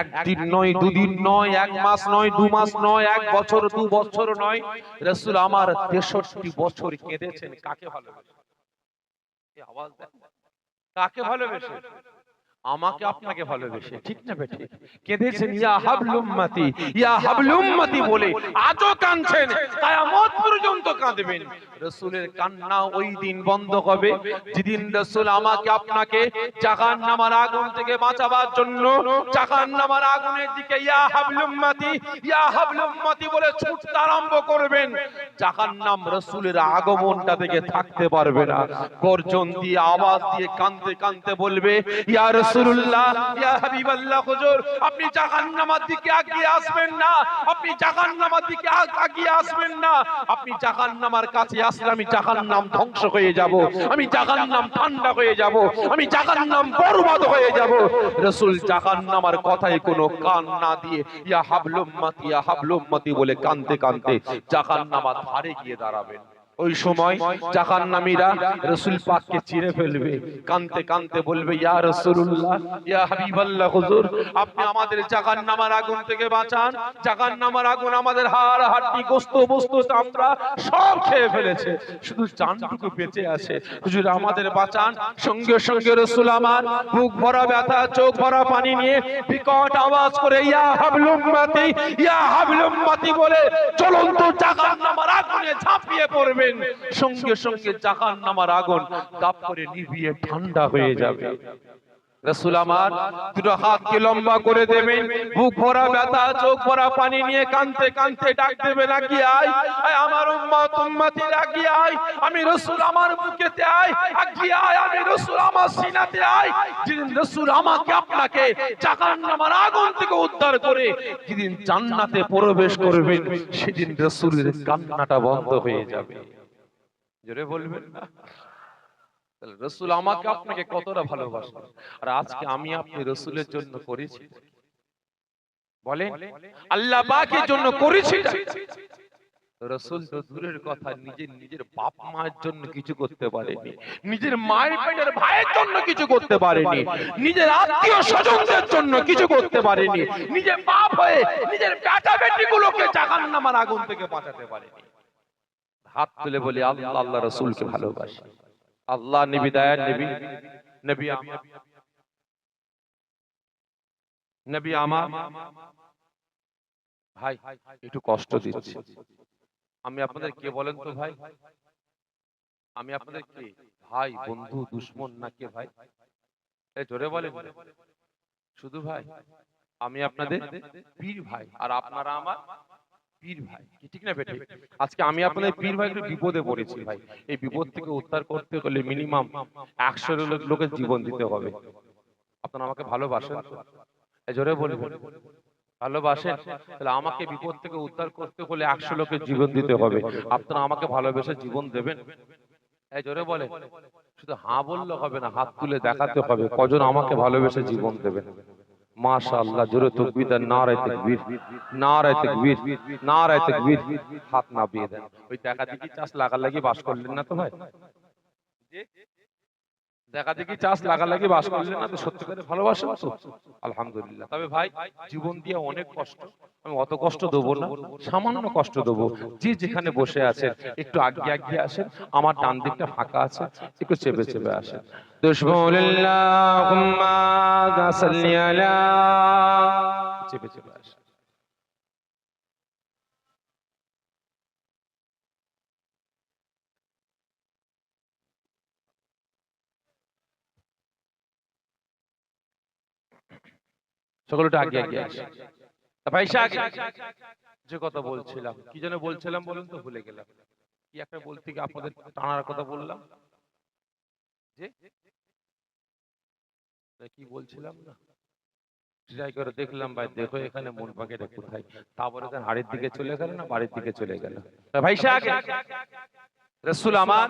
একদিন নয়, দুদিন নয়, এক মাস নয়, দু মাস নয়, এক বছর, দু বছর নয়। রসুল আমার তেষট্টি বছর কেঁদেছেন। কাকে ভালোবেসে। কাকে ভালোবেসে আমাকে আপনাকে ভালোবেসে। ঠিক না বেঠে কেঁদেছেন ইয়া হাবলুম্মাতি ইয়া হাবলুম্মাতি বলে আজও কাঁদছেন। কিয়ামত পর্যন্ত কাঁদবেন। রাসূলের কান্না ওই দিন বন্ধ হবে যেদিন রাসূল আমাকে আপনাকে জাহান্নামের আগুন থেকে বাঁচাবার জন্য জাহান্নামের আগুনের দিকে ইয়া হাবলুম্মাতি ইয়া হাবলুম্মাতি বলে ছুটতে আরম্ভ করবেন। জাহান্নাম রাসূলের আগমনটা থেকে থাকতে পারবে না। গর্জন দিয়ে আওয়াজ দিয়ে কাঁদতে কাঁদতে বলবে ইয়া হয়ে আমি বরবাদ হয়ে কথায় কোনো কান না দিয়ে, ইয়া ইয়া বলে কাঁদতে কাঁদতে জাহান্নামের ধারে গিয়ে দাঁড়াবেন। ওই সময় জাহান্নামীরা রাসূল পাককে চিরে ফেলবে। কানতে কানতে বলবে, ইয়া রাসূলুল্লাহ, ইয়া হাবিবাল্লাহ, হুজুর, আপনি আমাদের জাহান্নামের আগুন থেকে বাঁচান। জাহান্নামের আগুন আমাদের হাড়, হাড্ডি, গোস্ত বস্তু চামড়া সব খেয়ে ফেলেছে। শুধু জানটুকু বেঁচে আছে। হুজুর, আমাদের বাঁচান। সঙ্গে সঙ্গে রাসূল আমার বুক ভরা ব্যথা, চোখ ভরা পানি নিয়ে বিকট আওয়াজ করে, ইয়া হাবলুম্মাতি ইয়া হাবলুম্মাতি বলে জ্বলন্ত জাহান্নামের আগুনে ঝাঁপিয়ে পড়বেন সঙ্গে সঙ্গে জাহান্নামের আগুন দাপ করে নিভিয়ে ঠান্ডা হয়ে যাবে। রসুল আমার দুটো হাতকে লম্বা করে দেবেন। বুক ভরা ব্যথা, চোখ ভরা পানি নিয়ে কানতে কানতে ডাক দেবে নাকি আয় আমার উম্মত, উম্মতি ডাকি আয়, আমি রসুল আমার বুকেতে আয় আগিয়ে আয়, আমি রসুল আমার সিনাতে আয়। যেদিন রসুল আমাকে আপনাকে জাহান্নামের আগুন থেকে উদ্ধার করে যেদিন জান্নাতে প্রবেশ করবেন, সেদিন রসুলের কান্নাটা বন্ধ হয়ে যাবে। জোরে বলবেন না? তাহলে রসুল আমাকে আপনাকে কতটা ভালোবাসে আর আজকে আমি আপনি রসুলের জন্য করেছি। বলেন আল্লাহ পাকের জন্য করেছি রসুল তো দূরের কথা নিজের নিজের বাপ মায়ের জন্য কিছু করতে পারেনি। নিজের মায়ের পেটের ভাইয়ের জন্য কিছু করতে পারেনি। নিজের আত্মীয় স্বজনদের জন্য কিছু করতে পারেনি। নিজের বাপ হয়ে নিজের বেটা বেটি গুলোকে জাহান্নামের আগুন থেকে বাঁচাতে পারেনি। হাত তুলে বলি, আল্লাহ আল্লাহ রসুলকে ভালোবাসি। আল্লাহ, নবী দয়ার নবী। আমার ভাই, একটু কষ্ট আমি আপনাদের কে বলেন তো ভাই? আমি আপনাদের কে? ভাই, বন্ধু, দুশ্মন না কে ভাই? জোরে বলেন। শুধু ভাই, আমি আপনাদের পীর ভাই, আর আপনারা আমার পীর ভাই কি ঠিক না বেটে? আজকে আমি আপনাদের পীর ভাই বিপদে পড়েছি ভাই। এই বিপদ থেকে উদ্ধার করতে হলে মিনিমাম একশো লোকের জীবন দিতে হবে। আপনারা আমাকে ভালোবাসেন? জোরে বলবেন। ভালোবাসেন। তাহলে আমাকে বিপদ থেকে উদ্ধার করতে হলে একশো লোকের জীবন দিতে হবে। আপনারা আমাকে ভালোবেসে জীবন দেবেন। এই জোরে বলে শুধু হাঁ বললে হবে না হাত তুলে দেখাতে হবে। কজন আমাকে ভালোবেসে জীবন দেবেন? মাশাআল্লাহ জোরে তাকবীর তাকবীর তাকবীর তাকবীর, হাত নামিয়ে দেন। ওই চাষ লাগা বাস করলেন না তো ভাই? দেখা দেখি চাষ লাগা লাগি বাস করলেন না তো, সত্যি করে ভালোবাসেন তো? আলহামদুলিল্লাহ। তবে ভাই, জীবন দিয়ে অনেক কষ্ট। আমি অত কষ্ট দেবো না সামান্য কষ্ট দেবো। যে যেখানে বসে আছেন একটু আগে আগে আসেন আমার ডান দিকটা ফাঁকা আছে একটু চেপে চেপে আসেন। দুশমুল্লাহুম্মা চেপে চেপে আসেন। সকলটা আগে আগে আসে ভাই যে কথা বলছিলাম কি যেন বলছিলাম বলুন তো? ভুলে গেলাম। কি একটা বলতে গিয়ে আপনাদের টানার কথা বললাম? যে? কি বলছিলাম না? ট্রাই করে দেখলাম ভাই দেখো এখানে মন পাখিটা কোথায়। তারপরে তার হাড়ির দিকে চলে গেল না বাড়ির দিকে চলে গেল? ভাই রসুল আমার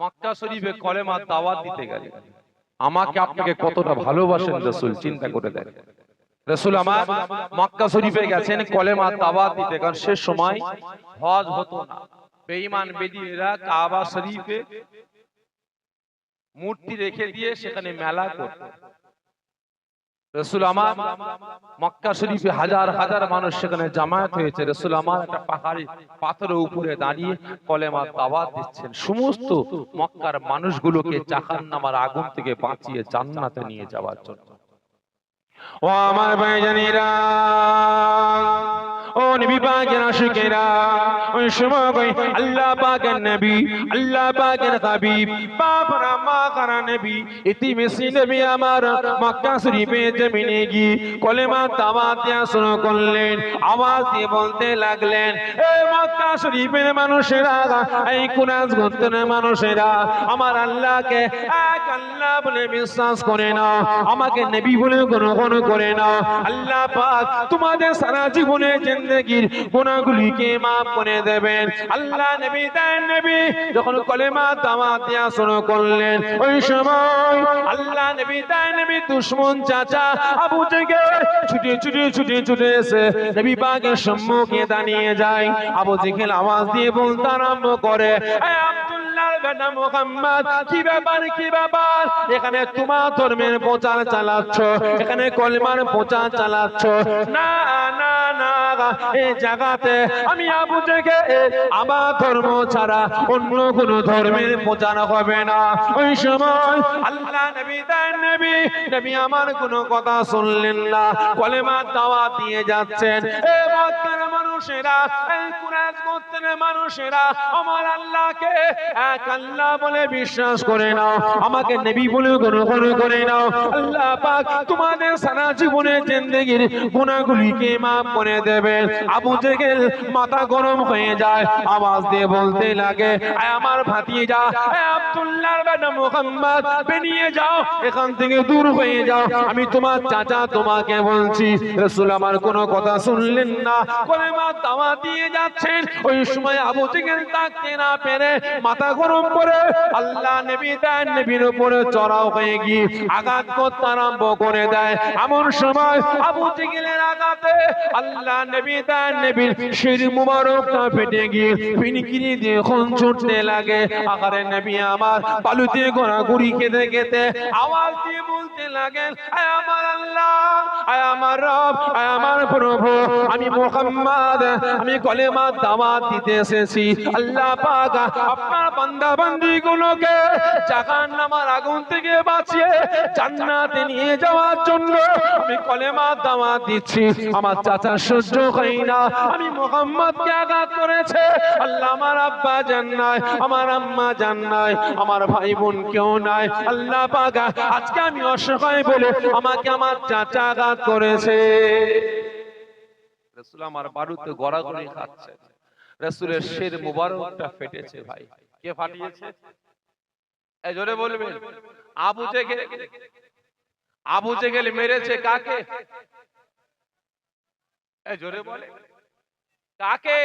মক্কা শরীফে কলেমা দাওয়াত দিতে গেলেন। আমাকে আপনাকে কতটা ভালোবাসেন রসুল চিন্তা করে দেন রসুল আমার মক্কা শরীফে গেছেন কলেমা দাওয়াত দিতে। কারণ সে সময় হজ হতো না। বেঈমান বেদিরা কাবা শরীফে মূর্তি রেখে দিয়ে সেখানে মেলা করত। রসুল আমার মক্কা শরীফে হাজার হাজার মানুষ সেখানে জামায়াত হয়েছে। রসুল আমার একটা পাহাড়ি পাথরের উপরে দাঁড়িয়ে কলেমা দাওয়াত দিচ্ছেন। সমস্ত মক্কার মানুষগুলোকে জাহান্নামার আগুন থেকে বাঁচিয়ে জান্নাতে নিয়ে যাওয়ার জন্য। ও আমার ভাইজানেরা। ও নবী পাকের আশিকেরা ওই সময় কই আল্লাহ পাকের নবী, আল্লাহ পাকের হাবিব, বাপরা মা কারা নবী ইতি মেসি নবী আমার মক্কা শরীফে জমিনে গিয়ে কলেমা দাওয়াত দেয়া শুরু করলেন, আওয়াজ দিয়ে বলতে লাগলেন, এ মক্কা শরীফের মানুষেরা, এই কুরাজ গোত্রের মানুষেরা, আমার আল্লাহকে এক আল্লাহ বলে বিশ্বাস করে না আমাকে নবী বলে গ্রহণ করে না আল্লাহ পাক তোমাদের সারা জীবনে জিন্দগির গুনাহগুলিকে maaf করে দেবেন। আল্লাহ নবী দেন নবী যখন কলেমা দাওয়াত দেয়া শুরু করলেন, ওই সময় আল্লাহ নবী দেন নবী দুশমন চাচা আবু জেগে ছুটে ছুটে ছুটে ছুটে এসে নবী পাকের সম্মুখে দাঁড়িয়ে যায়। আবু জেহেল আওয়াজ দিয়ে বলতে আরম্ভ করে, এ আব্দুল্লাহর বেটা মুহাম্মদ, কি ব্যাপার কি ব্যাপার? এখানে তোমার ধর্মের প্রচার চালাচ্ছ, এখানে কলমার প্রচার চালাচ্ছ। না না না এই জায়গাতে আমি আবু থেকে আমার ধর্ম ছাড়া অন্য কোন ধর্মের প্রচার হবে না। ওই সময় আল্লাহ নবী দেন নবী নবী আমার কথা শুনলেন না, কলেমা দাওয়া দিয়ে যাচ্ছেন। এ মক্কার মানুষেরা, এই কুরাইশ গোত্রের মানুষেরা, আমার আল্লাহকে এক আল্লাহ বলে বিশ্বাস করে নাও, আমাকে নবী বলে করে নাও। আল্লাহ পাক তোমাদের সারা গুনাহগুলিকে maaf করে দেবেন আবু জেহেল মাথা গরম হয়ে যায়, আওয়াজ দিয়ে বলতে লাগে আমার ভাতিজা, আয় আব্দুল্লাহর বেটা মুহাম্মদ, বেরিয়ে যাও, এখান থেকে দূর হয়ে যাও। আমি তোমার চাচা তোমাকে বলছি, রাসূল আমার কোনো কথা শুনলেন না। দাওয়া দিয়ে যাচ্ছেন। ওই সময় আবু না পেরে মাথা গরম করে আল্লাহ নবী উপরে চড়াও হয়ে গিয়ে আঘাত করতে আরম্ভ করে দেয়। এমন সময় আবু জেহেলের আঘাতে আল্লাহ নবী তার নবীর শির মুবারকটা ফেটে গিয়ে ফিনিকিরি দিয়ে খন ছুটতে লাগে। আকারে নবী আমার বালুতে ঘোরাঘুরি খেতে খেতে আওয়াজ দিয়ে বলতে আয় আমার আল্লাহ আমার রব আমার প্রভু, আমি মোহাম্মদ, আমি কলেমা দাওয়াত দিতে এসেছি। আল্লাহ পাক আপনার বান্দা বান্দি গুলোকে জাহান্নামার আগুন থেকে বাঁচিয়ে জান্নাতে নিয়ে যাওয়ার জন্য আমি কলেমা দাওয়াত দিচ্ছি। আমার চাচা সহ্য হয় না, আমি মোহাম্মদকে আঘাত করেছে। আল্লাহ আমার আব্বা জান নাই, আমার আম্মা জান নাই, আমার ভাই বোন কেউ নাই। আল্লাহ পাক, আজকে আমি অসহায় বলে আমাকে আমার চাচা আঘাত করেছে। আমার বারুতে খাচ্ছে। রসুলের শের মুবারকটা ফেটেছে ভাই। কে ফাটিয়েছে? জোরে আবু জেগেল। আবু জেগেল মেরেছে কাকে? জোরে বলে কাকে?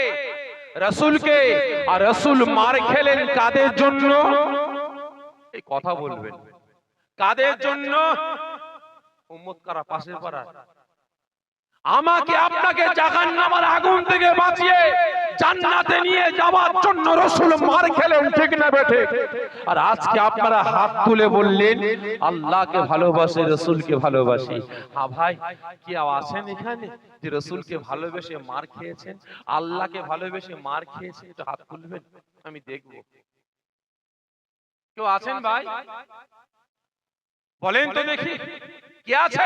রসুলকে। আর রসুল মার খেলেন কাদের জন্য? এই কথা বলবেন। কাদের জন্য? উম্মত কারা? পাশে পাড়া আমাকে আপনাকে জাহান্নামের আগুন থেকে বাঁচিয়ে জান্নাতে নিয়ে যাওয়ার জন্য রসুল মার খেলেন, ঠিক না বেঠে? আর আজকে আপনারা হাত তুলে বললেন, আল্লাহকে ভালোবাসে, রসুলকে ভালোবাসি। হ্যাঁ ভাই কি আছেন এখানে যে রসুলকে ভালোবেসে মার খেয়েছেন? আল্লাহকে ভালোবেসে মার খেয়েছে একটু হাত তুলবেন, আমি দেখব। কেউ আছেন ভাই? বলেন তো দেখি, কে আছে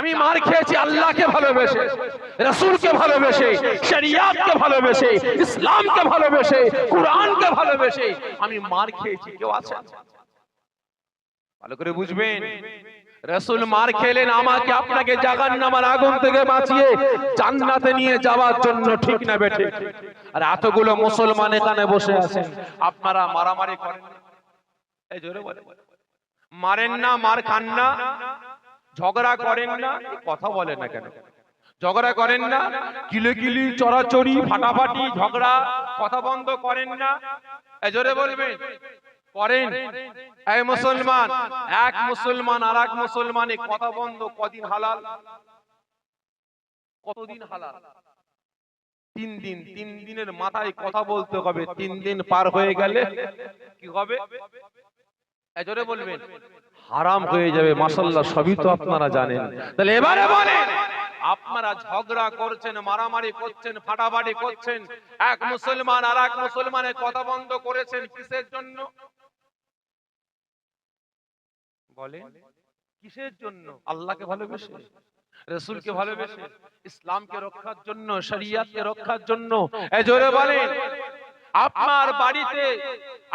আমি মার খেয়েছি আল্লাহকে ভালোবেসে, রসুলকে ভালোবেসে, শরিয়াতকে ভালোবেসে, ইসলামকে ভালোবেসে, কোরআনকে ভালোবেসে আমি মার খেয়েছি। কেউ আছে? ভালো করে বুঝবেন? রসুল মার খেলেন আমাকে, আপনাকে জাহান্নামের আগুন থেকে বাঁচিয়ে জান্নাতে নিয়ে যাওয়ার জন্য, ঠিক না বেঠে আর এতগুলো মুসলমান এখানে বসে আছেন, আপনারা মারামারি করেন এই জোরে বলে মারেন না, মার খান না। ঝগড়া করেন না কথা বলেন না কেন? ঝগড়া করেন না কিলে কিলি চড়াচড়ি, ফাটাফাটি, ঝগড়া, কথা বন্ধ করেন না। জোরে বলবেন করেন। এই মুসলমান, এক মুসলমান আর এক মুসলমানে কথা বন্ধ কদিন হালাল? কতদিন হালাল? তিন দিন, তিন দিনের মাথায় কথা বলতে হবে, তিন দিন পার হয়ে গেলে কি হবে? এজরে বলবেন হারাম হয়ে যাবে মাসাল্লাহ সবই তো আপনারা জানেন। তাহলে এবারে বলেন আপনারা ঝগড়া করছেন মারামারি করছেন ফাটাফাটি করছেন এক মুসলমান আর এক মুসলমানের কথা বন্ধ করেছেন কিসের জন্য? বলেন কিসের জন্য? আল্লাহকে ভালোবেসে রসুলকে ভালোবেসে ইসলামকে রক্ষার জন্য শরিয়াতকে রক্ষার জন্য। এ জোরে বলেন আপনার বাড়িতে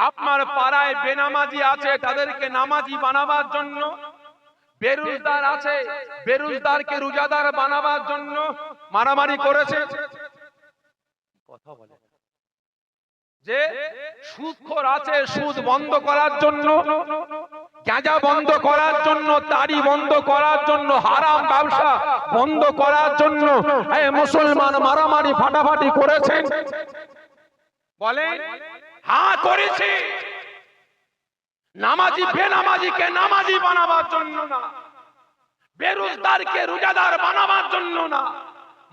আপনার পাড়ায় বেনামাজি আছে তাদেরকে নামাজি বানাবার জন্য। বেরুজদার আছে বেরুজদারকে রোজাদার বানাবার জন্য মারামারি করেছে। কথা বলে। যে সুদখোর আছে সুদ বন্ধ করার জন্য গাঁজা বন্ধ করার জন্য তারি বন্ধ করার জন্য হারাম ব্যবসা বন্ধ করার জন্য মুসলমান মারামারি ফাটাফাটি করেছেন বলেন হ্যাঁ করেছি। নামাজি বেনামাজিকে নামাজি বানাবার জন্য না। বেরোজগারকে রোজাদার বানাবার জন্য না।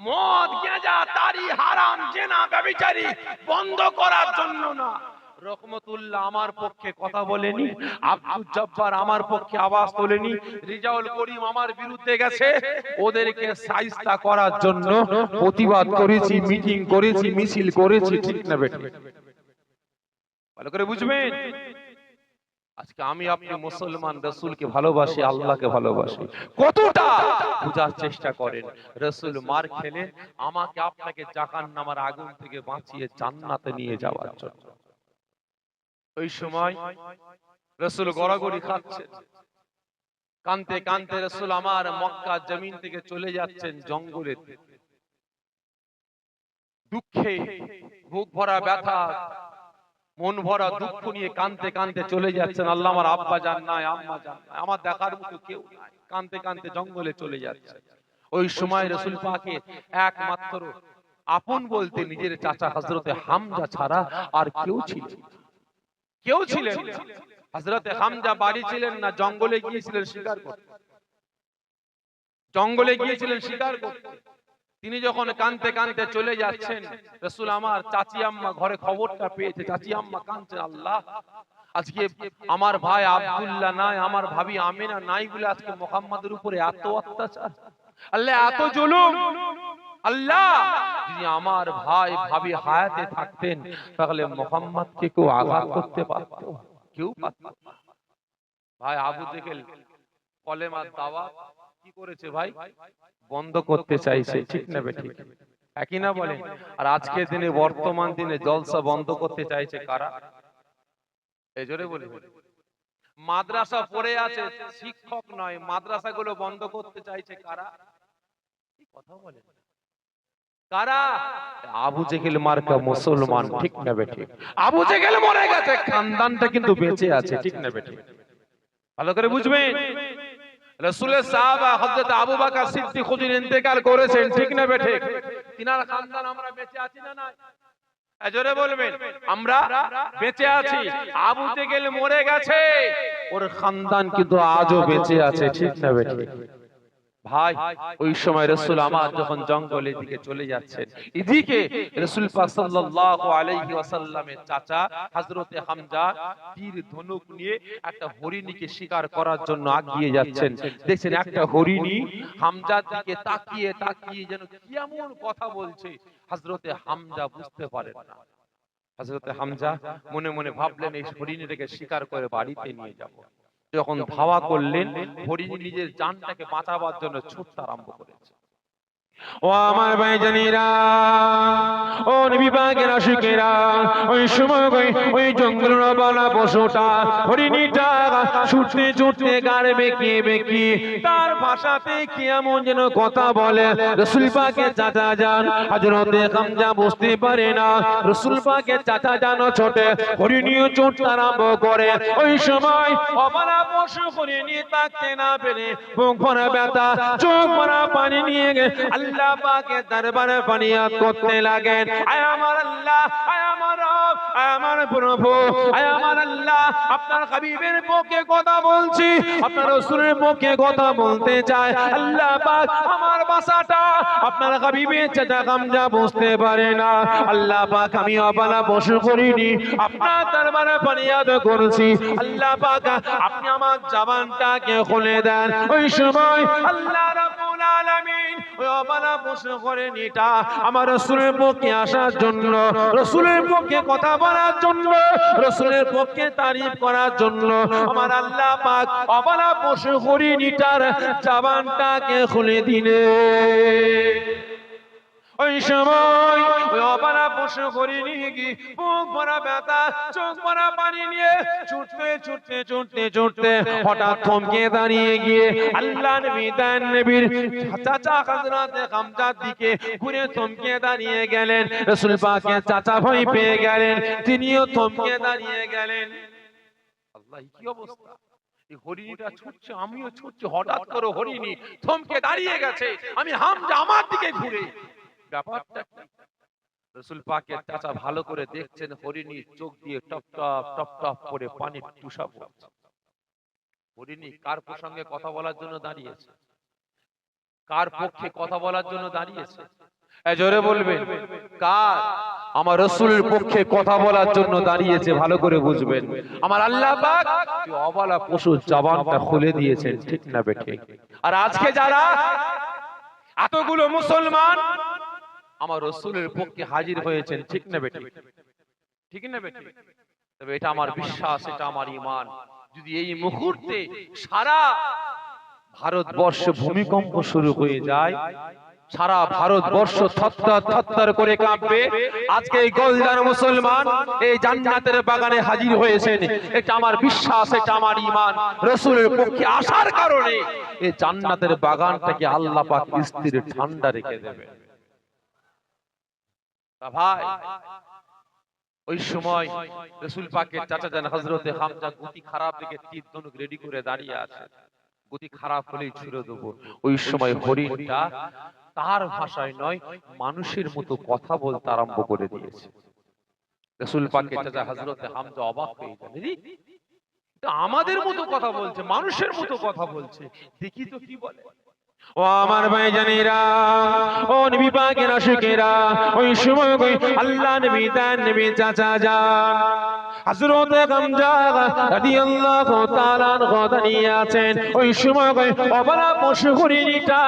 মদ গেঁজা তারি হারাম জেনা ব্যবচারী বন্ধ করার জন্য না। রহমতুল্লাহ আমার পক্ষে কথা বলেনি, আব্দুল জব্বার আমার পক্ষে আওয়াজ তোলেনি, রিজাউল করিম আমার বিরুদ্ধে গেছে। ওদেরকে সাইস্তা করার জন্য প্রতিবাদ করেছি, মিটিং করেছি, মিছিল করেছি, ঠিক না ভালো করে বুঝবেন? আজকে আমি আপনি মুসলমান রসুলকে ভালোবাসি, আল্লাহকে ভালোবাসি। কতটা বোঝার চেষ্টা করেন? রসুল মার আমাকে আপনাকে জাকান নামার আগুন থেকে বাঁচিয়ে জান্নাতে নিয়ে যাওয়ার জন্য। ওই সময় রসুল গড়াগড়ি খাচ্ছে কানতে কানতে রসুল আমার মক্কা জমিন থেকে চলে যাচ্ছেন জঙ্গলে। দুঃখে বুক ভরা ব্যথা মন ভরা দুঃখ নিয়ে কানতে কানতে চলে যাচ্ছেন। আল্লাহ আমার আব্বা যান নাই আম্মা যান নাই। আমার দেখার মতো কেউ নাই। কানতে কানতে জঙ্গলে চলে যাচ্ছে। ওই সময় রসুল পাকে একমাত্র আপন বলতে নিজের চাচা হজরতে হামজা ছাড়া আর কেউ ছিল না। কেউ ছিলেন হজরতে হামজা বাড়ি ছিলেন না জঙ্গলে গিয়েছিলেন শিকার করতে। জঙ্গলে গিয়েছিলেন শিকার করতে। তিনি যখন কানতে কানতে চলে যাচ্ছেন রসুল আমার চাচি আম্মা ঘরে খবরটা পেয়েছে চাচি আম্মা কানছে আল্লাহ আজকে আমার ভাই আব্দুল্লাহ নাই আমার ভাবি আমিনা নাই বলে আজকে মোহাম্মদের উপরে এত অত্যাচার। আল্লাহ এত জুলুম। আল্লাহ যদি আমার ভাই, ভাবি হায়াতে থাকতেন, তাহলে মোহাম্মদকে কেউ আঘাত করতে পারত? কেউ ভাই, আবু দেখেল কলেমার দাওয়াত কি করেছে ভাই? বন্ধ করতে চাইছে, ঠিক না ঠিক একই না বলেন আর আজকের দিনে, বর্তমান দিনে জলসা বন্ধ করতে চাইছে কারা? এই জোরে বলি। মাদ্রাসা পড়ে আছে, শিক্ষক নয়, মাদ্রাসাগুলো বন্ধ করতে চাইছে কারা? কি কথা বলেন? কারা? আবু জেহেল মার্কা মুসলমান, ঠিক না বে ঠিক? আবু জেহেল মরে গেছে, খানদানটা কিন্তু বেঁচে আছে, ঠিক না বে ঠিক? ভালো করে বুঝবেন? রসুলের সাহাবা আবু সিদ্দিক হুজুর ইন্তেকাল করেছেন, ঠিক না বে ঠিক? তিনার খানদান আমরা বেঁচে আছি না নাই? জোরে বলবেন, আমরা বেঁচে আছি, আবু জেহেল মরে গেছে, ওর খানদান কিন্তু আজও বেঁচে আছে, ঠিক না বে ঠিক? ভাই ওই সময় রসুল আমার যখন জঙ্গলের দিকে চলে যাচ্ছেন এদিকে রসুল সাল্লাল্লাহু আলাইহি ওয়াসাল্লামের চাচা হযরতে হামজা তীর ধনুক নিয়ে একটা হরিণীকে শিকার করার জন্য আগিয়ে যাচ্ছেন। দেখছেন একটা হরিণী হামজার দিকে তাকিয়ে তাকিয়ে যেন কেমন কথা বলছে হযরতে হামজা বুঝতে পারেন না। হযরতে হামজা মনে মনে ভাবলেন এই হরিণীটাকে শিকার করে বাড়িতে নিয়ে যাব। যখন ধাওয়া করলেন হরিণী নিজের জানটাকে বাঁচাবার জন্য ছুটতে আরম্ভ করেছে। ও আমার ভাই জানিরা, ও বিভাগের আশুকেরা, ওই সময় ওই জঙ্গল বালা পশুটা হরিণীটা ছুটতে ছুটতে গাড় বেঁকিয়ে বেঁকিয়ে তার ভাষাতে কি এমন যেন কথা বলে, রসুল পাকে চাচা যান হজরতে খামজা বুঝতে পারে না, রসুল পাকে চাচা জানো ছোটে হরিণীও চোট আরম্ভ করে, ওই সময় অবালা পশু হরিণী তাকতে না পেরে মুখ ভরা ব্যথা, চোখ ভরা পানি নিয়ে গে আল্লাহ পাকে দরবারে ফরিয়াদ করতে লাগেন। আয় আমার আল্লাহ, আয় আমার রব, আয় আমার প্রভু, আয় আমার আল্লাহ। আপনার হাবিবের পক্ষে কথা বলছি, আপনার রসুলের পক্ষে কথা বলতে চাই। আল্লাহ পাক আমার বাসাটা, আপনার হাবিবের চাচা গামজা বুঝতে পারে না। আল্লাহ পাক আমি অবালা বসু করিনি, আপনার দরবারে ফরিয়াদ করছি। আল্লাহ পাক আপনি আমার জবানটাকে খুলে দেন। ওই সময় আল্লাহ রাব্বুল আলামিন বসু করেনিটা আমার রসুলের পক্ষে আসার জন্য, রসুলের পক্ষে কথা বলার জন্য, রসুলের পক্ষে তারিফ করার জন্য আমার আল্লাহ পাক অবালা পশু হরিণীটার জাবানটাকে খুলে দিলে ওই সময় ওই হরিণী কি ভরা ব্যথা, চোখ ভরা পানি নিয়ে ছুটতে ছুটতে ছুটতে ছুটতে হঠাৎ থমকে দাঁড়িয়ে গিয়ে আল্লাহ নবী দান নবীর চাচা হামজার দিকে ঘুরে থমকে দাঁড়িয়ে গেলেন। চাচা পেয়ে গেলেন, তিনিও থমকে দাঁড়িয়ে গেলেন। আল্লাহ কি অবস্থা? হরিণীটা ছুটছে, আমিও ছুটছি, হঠাৎ করে হরিণী থমকে দাঁড়িয়ে গেছে। আমি হামজা আমার দিকে ঘুরে। ব্যাপারটা রসুল চাচা ভালো করে দেখছেন, হরিণী চোখ দিয়ে করে টুসা পড়ছে। হরিণী কার প্রসঙ্গে কথা বলার জন্য দাঁড়িয়েছে? কার পক্ষে কথা বলার জন্য দাঁড়িয়েছে? জোরে বলবেন, কার? আমার রসুলের পক্ষে কথা বলার জন্য দাঁড়িয়েছে, ভালো করে বুঝবেন। আমার আল্লাহ অবলা পশুর জবানটা খুলে দিয়েছেন, ঠিক না বেঠে। আর আজকে যারা এতগুলো মুসলমান আমার রসুলের পক্ষে হাজির হয়েছেন, ঠিক না বেঠে ঠিক না বেঠে তবে এটা আমার বিশ্বাস, এটা আমার ইমান যদি এই মুহূর্তে সারা ভারতবর্ষে ভূমিকম্প শুরু হয়ে যায়, সারা ভারতবর্ষ করে কাঁপবে, আজকে এই গোলদার মুসলমান এই জান্নাতের বাগানে হাজির হয়েছেন, এটা আমার বিশ্বাস, এটা আমার ইমান রসুলের পক্ষে আসার কারণে এই জান্নাতের বাগানটাকে আল্লাহ পাক স্থির ঠান্ডা রেখে দেবে। ওই সময় রসুল পাকের চাচা যান হজরতে হামজা গতি খারাপ তীর ধনুক রেডি করে দাঁড়িয়ে আছে। গতি খারাপ হলেই দেবো। ওই সময় হরিণটা তার ভাষায় নয়, মানুষের মতো কথা বলতে আরম্ভ করে দিয়েছে। রসুল পাকের চাচা হজরতে হামজা অবাক হয়ে আমাদের মতো কথা বলছে, মানুষের মতো কথা বলছে। দেখি তো কি বলে। ও আমার ভাই জানিরা ও নবী পাকের আশিকেরা, ওই সময় কই আল্লাহ নবী তার নবী চাচা যান। হযরত গামজা রাদিয়াল্লাহু তাআলা গদানিয়ে আছেন। ওই সময় অবলা পশু হরিণীটা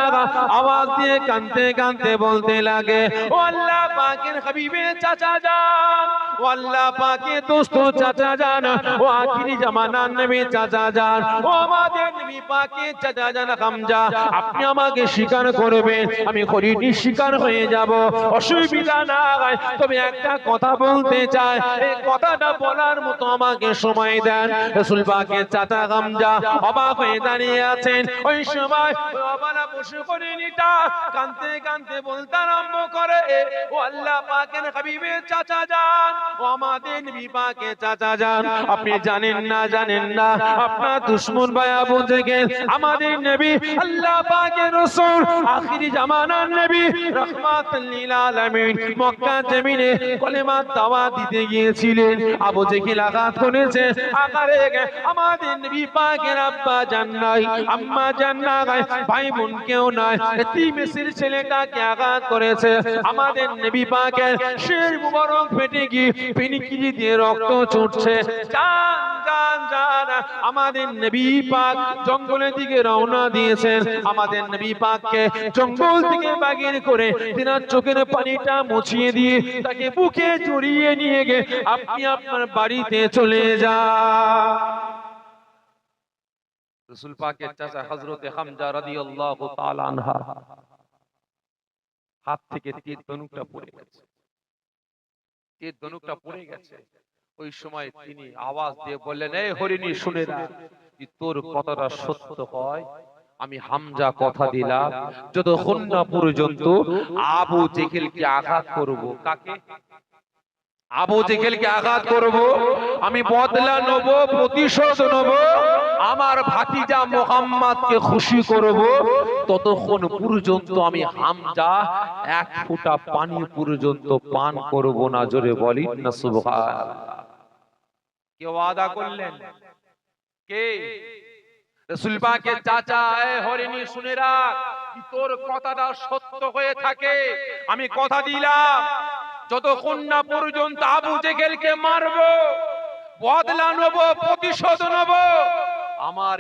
আওয়াজ দিয়ে কানতে কানতে বলতে লাগে, ও আল্লাহ পাকের হাবিবের চাচা যান, ও আল্লাহ পাকের দোস্ত চাচা যান, ও আখিরি জামানার নবী চাচা যান, ও আমাদের নবী পাকের চাচা যান হামজা আপনি আমাকে স্বীকার করবেন, আমি হরিণী স্বীকার হয়ে যাব, অসুবিধা না তবে একটা কথা বলতে চাই, এই কথাটা বলার মতো আমাকে সময় দেন। রসুল পাকের চাচা গামজা অবাক হয়ে দাঁড়িয়ে আছেন। ওই সময় অবালা পশু হরিণীটা কানতে কানতে বলতে আরম্ভ করে ও আল্লাহ পাকের হাবিবের চাচা যান, ও আমাদের নবী চাচা যান। আপনি জানেন না জানেন না, আপনার দুশ্মন ভাই আবু জেগেল আমাদের নবী, আল্লাহ পাকের রাসূল, আখিরি জামানার নবী, রাহমাতুল লিল আলামিন মক্কা জমিনে কলেমা দাওয়াত দিতে গিয়েছিলেন। আবু করেছে আকারে আমাদের নবী পাকের আব্বা জান নাই, আম্মা জান নাই, ভাই বোন কেউ নাই আঘাত করেছে, আমাদের নবী পাকের শের মুবারক ফেটে দিয়ে রক্ত ছুটছে। জান জান জান, আমাদের নবী পাক জঙ্গলের দিকে রওনা দিয়েছেন আমাদের নবী পাককে জঙ্গল থেকে বাগির করে তিনার চোখের পানিটা মুছিয়ে দিয়ে তাকে বুকে জড়িয়ে নিয়ে গে আপনি আপনার বাড়িতে চলে যান রসুল পাকের চাচা হযরতে হামজা রাদিয়াল্লাহু তাআলা আনহা। হাত থেকে তীর ধনুকটা পড়ে গেছে। তীর ধনুকটা পড়ে গেছে। ওই সময় তিনি আওয়াজ দিয়ে বললেন এই হরিণী, শুনে তোর কথাটা সত্য হয়। আমি হামজা কথা দিলাম। যতক্ষণ না পর্যন্ত আবু জেহেলকে আঘাত করব। কাকে? আবু জেহেলকে আঘাত করব আমি বদলা নেব প্রতিশোধ নেব আমার ভাতিজা মোহাম্মদকে খুশি করব ততক্ষণ পর্যন্ত আমি হামজা এক ফোঁটা পানি পর্যন্ত পান করব না জোরে বলি না সুবহানাল্লাহ কে ওয়াদা করলেন? কে? রসুল পাকের চাচা এ হরিণী শুনে রাখ তোর কথাটা সত্য হয়ে থাকে? আমি কথা দিলাম। যতক্ষণ না পর্যন্ত আবু জেগেলকে মারবো বদলা নেব প্রতিশোধ নেব আমার